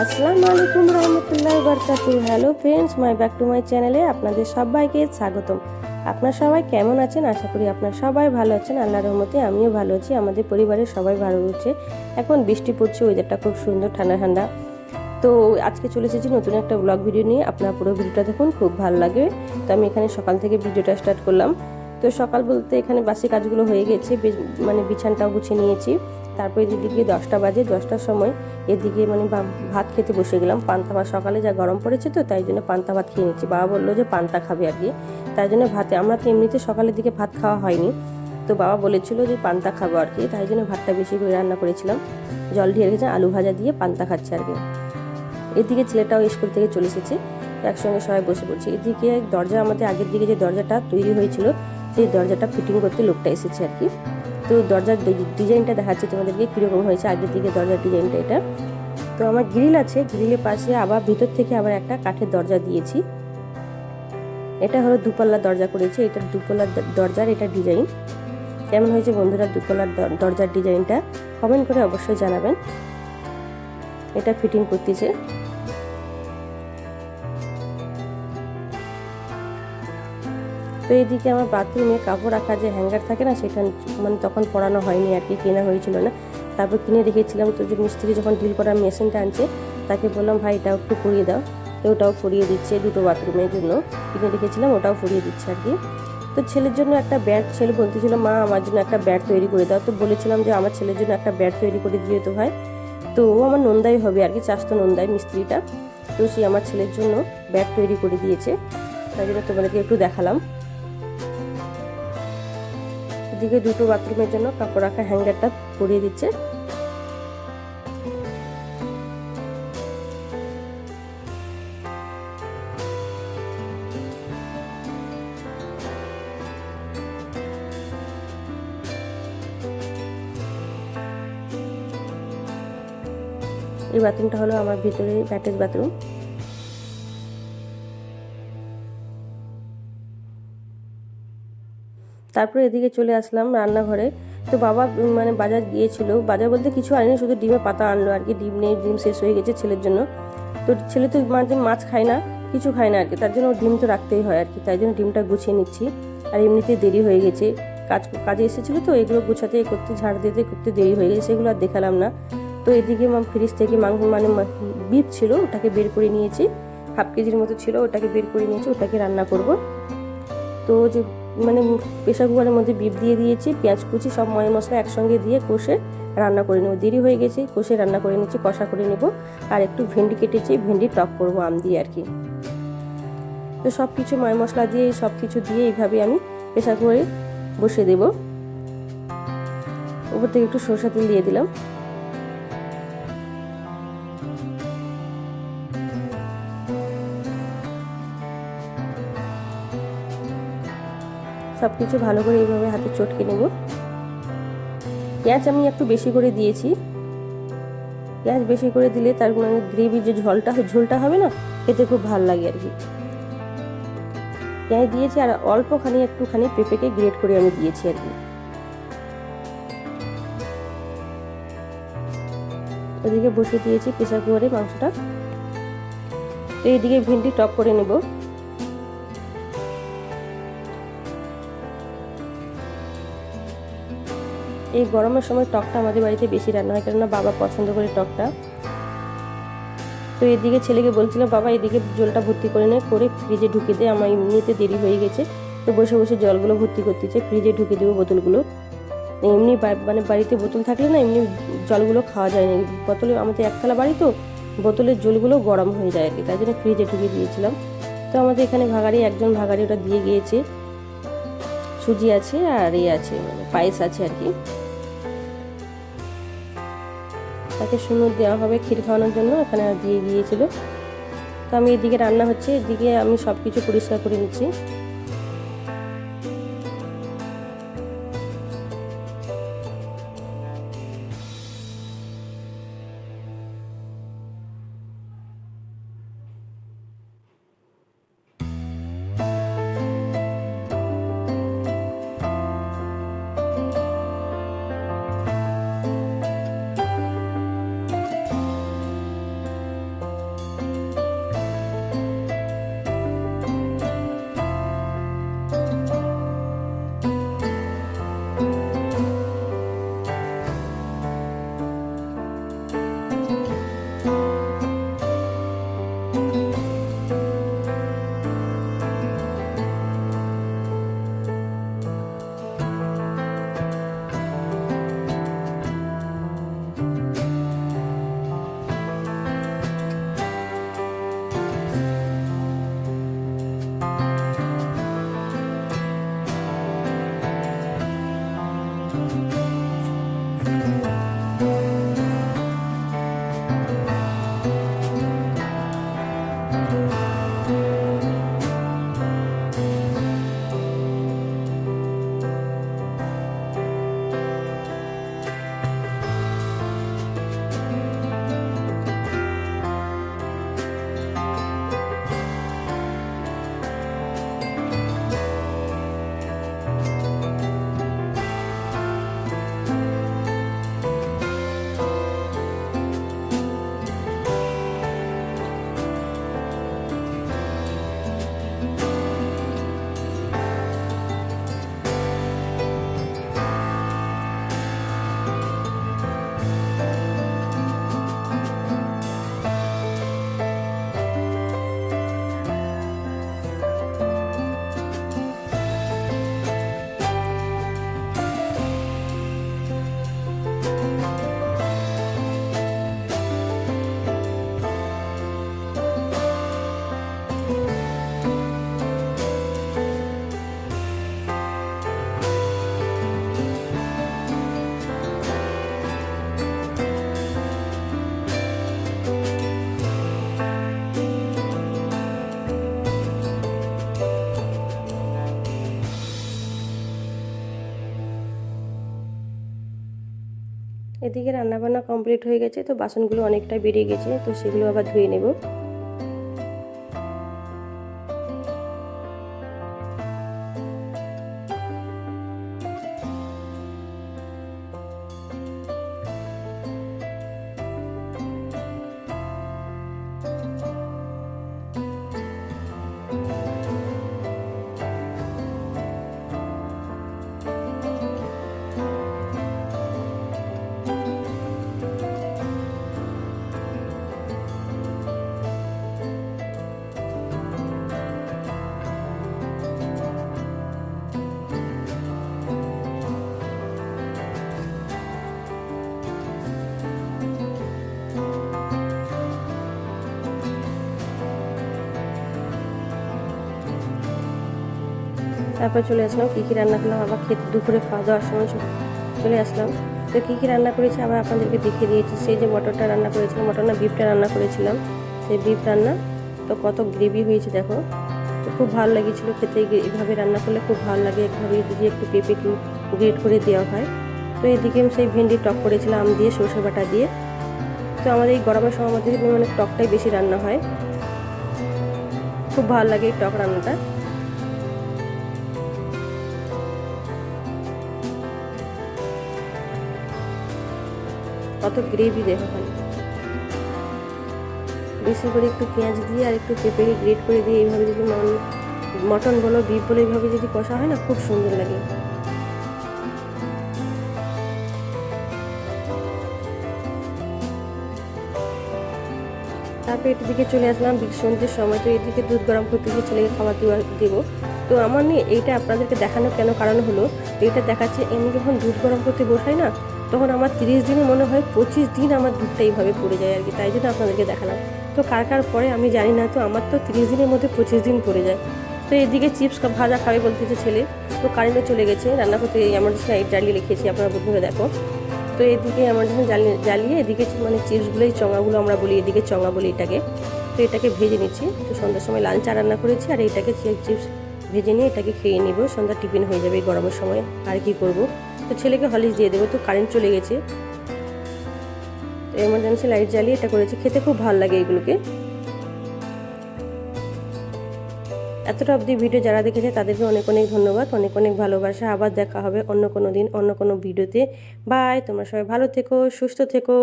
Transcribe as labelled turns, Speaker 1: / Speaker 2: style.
Speaker 1: আসসালামু আলাইকুম রহমতুল্লাহ বরকাতু hello friends my back to my চ্যানেলে আপনাদের সবাইকে স্বাগতম। আপনার সবাই কেমন আছেন? আশা করি আপনার সবাই ভালো আছেন। আল্লাহ রহমতে আমিও ভালো আছি। আমাদের পরিবারের সবাই ভালো রয়েছে। এখন বৃষ্টি পড়ছে ওয়েদারটা খুব সুন্দর, ঠান্ডা ঠান্ডা। তো আজকে চলে এসেছি নতুন একটা ব্লগ ভিডিও নিয়ে। আপনার পুরো ভিডিওটা দেখুন, খুব ভালো লাগে। তো আমি এখানে সকাল থেকে ভিডিওটা স্টার্ট করলাম। তো সকাল বলতে এখানে বাসি কাজগুলো হয়ে গেছে। মানে বিছানটাও গুছিয়ে নিয়েছি। তারপর এদিকে দশটা বাজে, দশটার সময় এদিকে মানে ভাত খেতে বসে গেলাম। পান্তা ভাত সকালে যা গরম পড়েছে তো, তাই জন্য পান্তা ভাত খেয়ে নিচ্ছি। বাবা বলল যে পান্তা খাবে আর কি তাই জন্য ভাতে আমরা তো এমনিতে সকালের দিকে ভাত খাওয়া হয়নি। তো বাবা বলেছিল যে পান্তা খাব আর কি। তাই জন্য ভাতটা বেশি করে রান্না করেছিলাম। জল ঢেলে রেখেছে, আলু ভাজা দিয়ে পান্তা খাচ্ছে আর কি। এদিকে ছেলেটাও স্কুল থেকে চলে এসেছে। একসঙ্গে সবাই বসে পড়ছে। এদিকে দরজা আমাদের আগের দিকে যে দরজাটা তৈরি হয়েছিল, সেই দরজাটা ফিটিং করতে লোকটা এসেছে আর কি। তো দরজার ডিজাইনটা দেখাচ্ছে তোমাদেরকে কীরকম হয়েছে, আগের দিকে দরজার ডিজাইনটা এটা। তো আমার গ্রিল আছে, গ্রিলের পাশে আবার ভিতর থেকে আবার একটা কাঠের দরজা দিয়েছি। এটা হলো দুপাল্লা দরজা করেছে, এটা দুপাল্লার দরজার এটা ডিজাইন। কেমন হয়েছে বন্ধুরা দুপাল্লার দরজার ডিজাইনটা? কমেন্ট করে অবশ্যই জানাবেন। এটা ফিটিং করতেছে। তো এইদিকে আমার বাথরুমে কাপড় রাখা যে হ্যাঙ্গার থাকে না, সেটা মানে তখন পরানো হয়নি আর কি, কেনা হয়েছিল না। তারপর কিনে রেখেছিলাম, তো যে মিস্ত্রি যখন ডিল করার মেশিনটা আনছে, তাকে বললাম, ভাই, এটাও একটু পরিয়ে দাও। তো ওটাও ফুরিয়ে দিচ্ছে দুটো বাথরুমের জন্য। কিনে রেখেছিলাম, ওটাও ফুরিয়ে দিচ্ছে আর কি। তো ছেলের জন্য একটা ব্যাট, ছেলে বলতেছিল, মা, আমার জন্য একটা ব্যাট তৈরি করে দাও। তো বলেছিলাম যে, আমার ছেলের জন্য একটা ব্যাট তৈরি করে দিয়ে তো ভাই। তো ও আমার নন্দাই হবে আর কি চাষতো নন্দাই মিস্ত্রিটা। তো সে আমার ছেলের জন্য ব্যাট তৈরি করে দিয়েছে। তাই জন্য তোমাদেরকে একটু দেখালাম। এদিকে দুটো বাথরুমের জন্য কাপড় রাখা হ্যাঙ্গারটা পরিয়ে দিচ্ছে। এই বাথরুমটা হলো আমার ভিতরে অ্যাটাচ বাথরুম তারপরে এদিকে চলে আসলাম রান্নাঘরে। তো বাবা মানে বাজার গিয়েছিল। বাজার বলতে কিছু আনেনি, শুধু ডিমে পাতা আনলো আর কি। ডিম নেই, ডিম শেষ হয়ে গেছে ছেলের জন্য। তো ছেলে তো মাঝে মাছ খায় না, কিছু খায় না আর কি। তার জন্য ডিম তো রাখতেই হয় আর কি। তাই জন্য ডিমটা গুছিয়ে নিচ্ছি। আর এমনিতে দেরি হয়ে গেছে। কাজ কাজে এসেছিল তো, এগুলো গুছাতে, করতে, ঝাড় দিতে, করতে দেরি হয়ে গেছে, সেগুলো আর দেখালাম না। তো এদিকে ফ্রিজ থেকে মাংস মানে বিফ ছিল, ওটাকে বের করে নিয়েছি। হাফ কেজির মতো ছিল, ওটাকে বের করে নিয়েছি, ওটাকে রান্না করব। তো যে মানে প্রেশার কুকারের মধ্যে বিপ দিয়ে দিয়েছি, পেঁয়াজ কুচি, সব ময় মশলা একসঙ্গে দিয়ে কষে রান্না করে নেব। দেরি হয়ে গেছে, কষে রান্না করে নিচ্ছি, কষা করে নেব। আর একটু ভেন্ডি কেটেছি ভেন্ডি টক করব, আম দিয়ে আর কি। তো সব কিছু ময় মশলা দিয়ে সব কিছু দিয়ে এইভাবে আমি প্রেশার কুকারে বসিয়ে দেব। উপর থেকে একটু সরষা তেল দিয়ে দিলাম। সব কিছু ভালো করে এইভাবে হাতে চটকে নেব। পেঁয়াজ আমি একটু বেশি করে দিয়েছি। পেঁয়াজ বেশি করে দিলে তার মানে গ্রেভির যে ঝোলটা ঝোলটা হবে না, খেতে খুব ভালো লাগে আর কি। পেঁয়াজ দিয়েছি আর অল্পখানি, একটুখানি পেঁপেকে গ্রেট করে আমি দিয়েছি আর কি। ওদিকে বসে দিয়েছি প্রেসার কুকারে মাংসটা। তো এইদিকে ভেন্ডি টপ করে নেব। এই গরমের সময় টকটা আমাদের বাড়িতে বেশি রান্না হয়, কেননা বাবা পছন্দ করে টকটা। তো এদিকে ছেলেকে বলছিলাম, বাবা, এদিকে জলটা ভর্তি করে নে, করে ফ্রিজে ঢুকে দে, আমার এমনিতে দেরি হয়ে গেছে। তো বসে বসে জলগুলো ভর্তি করতেছে, ফ্রিজে ঢুকে দেবো বোতলগুলো। এমনি মানে বাড়িতে বোতল থাকলে না, এমনি জলগুলো খাওয়া যায় না। বোতলে আমাদের একতলা বাড়ি তো, বোতলের জলগুলো গরম হয়ে যায় আর কি, তাই জন্য ফ্রিজে ঢুকে দিয়েছিলাম। তো আমাদের এখানে ভাগাড়ি, একজন ভাগাড়ি ওটা দিয়ে গিয়েছে। সুজি আছে আর এ আছে মানে পায়েস আছে আর কি। তাকে সুন্দর দেওয়া হবে ক্ষীর খাওয়ানোর জন্য এখানে দিয়ে গিয়েছিল তো আমি এদিকে রান্না হচ্ছে, এদিকে আমি সব কিছু পরিষ্কার করে নিচ্ছি। এদিকে রান্নাবান্না কমপ্লিট হয়ে গেছে, তো বাসনগুলো অনেকটা বেরিয়ে গেছে, তো সেগুলো আবার ধুয়ে নেব। তারপর চলে আসলাম, কী কী রান্না করলাম, আবার খেতে দুপুরে খাওয়া দাওয়ার সময় চলে আসলাম। তো কী কী রান্না করেছি আবার আপনাদেরকে দেখিয়ে দিয়েছি। সেই যে মটরটা রান্না করেছিলাম, মটর না বিফটা রান্না করেছিলাম। সেই বিফ রান্না, তো কত গ্রেভি হয়েছে দেখো। তো খুব ভালো লেগেছিলো খেতে এইভাবে রান্না করলে খুব ভালো লাগে। এইভাবে যদি একটু পেঁপে গ্রেট করে দেওয়া হয়। তো এদিকে আমি সেই ভেন্ডি টক করেছিলাম দিয়ে, সর্ষে বাটা দিয়ে। তো আমাদের এই গরমের সময় আমাদের মানে টকটাই বেশি রান্না হয়। খুব ভালো লাগে এই টক রান্নাটা। কত গ্রেভি দেখো খালি বেশি করে একটু পেঁয়াজ দিয়ে আর একটু পেঁপেকে গ্রেট করে দিয়ে এইভাবে যদি মটন বলো বিফ বলো, এইভাবে যদি কষা হয় না, খুব সুন্দর লাগে। তারপর দিকে চলে আসলাম সন্ধ্যের সময়। তো এদিকে দুধ গরম করতে গিয়ে ছেলেকে খাবার দেওয়া দেবো। তো আমার নিয়ে এইটা আপনাদেরকে দেখানো কেন কারণ হলো, এইটা দেখাচ্ছে এমনি যখন দুধ গরম করতে বসাই না তখন আমার তিরিশ দিনে মনে হয় পঁচিশ দিন আমার দুধটা এইভাবে পড়ে যায় আর কি, তাই জন্য আপনাদেরকে দেখালাম। তো কার কার পরে আমি জানি না, তো আমার তো তিরিশ দিনের মধ্যে পঁচিশ দিন পড়ে যায়। তো এদিকে চিপস ভাজা খাবে বলতেছে ছেলে, তো কারেন্টে চলে গেছে, রান্না করতে এমার্জেন্সি লাইট জ্বালিয়ে লিখেছি আপনারা বন্ধুরা দেখো। তো এদিকে এমার্জেন্সি জ্বালিয়ে জ্বালিয়ে এদিকে মানে চিপসগুলোই, চঙাগুলো আমরা বলি, এদিকে চঙা বলি এটাকে। তো এটাকে ভেজে নিচ্ছি। তো সন্ধ্যার সময় লাল চা রান্না করেছি আর এইটাকে চিপস ভেজে নিয়ে এটাকে খেয়ে নিব, সন্ধ্যা টিফিন হয়ে যাবে গরমের সময়, আর কি করব? তো ছেলেকে হলিস দিয়ে দেবো, তো কারেন্ট চলে গেছে। তো এমার্জেন্সি লাইট জ্বালিয়ে এটা করেছি, খেতে খুব ভালো লাগে এগুলোকে। এতটা অবধি ভিডিও যারা দেখেছে, তাদেরকে অনেক অনেক ধন্যবাদ, অনেক অনেক ভালোবাসা। আবার দেখা হবে অন্য কোনো দিন, অন্য কোনো ভিডিওতে বাই তোমরা সবাই ভালো থেকো, সুস্থ থেকো।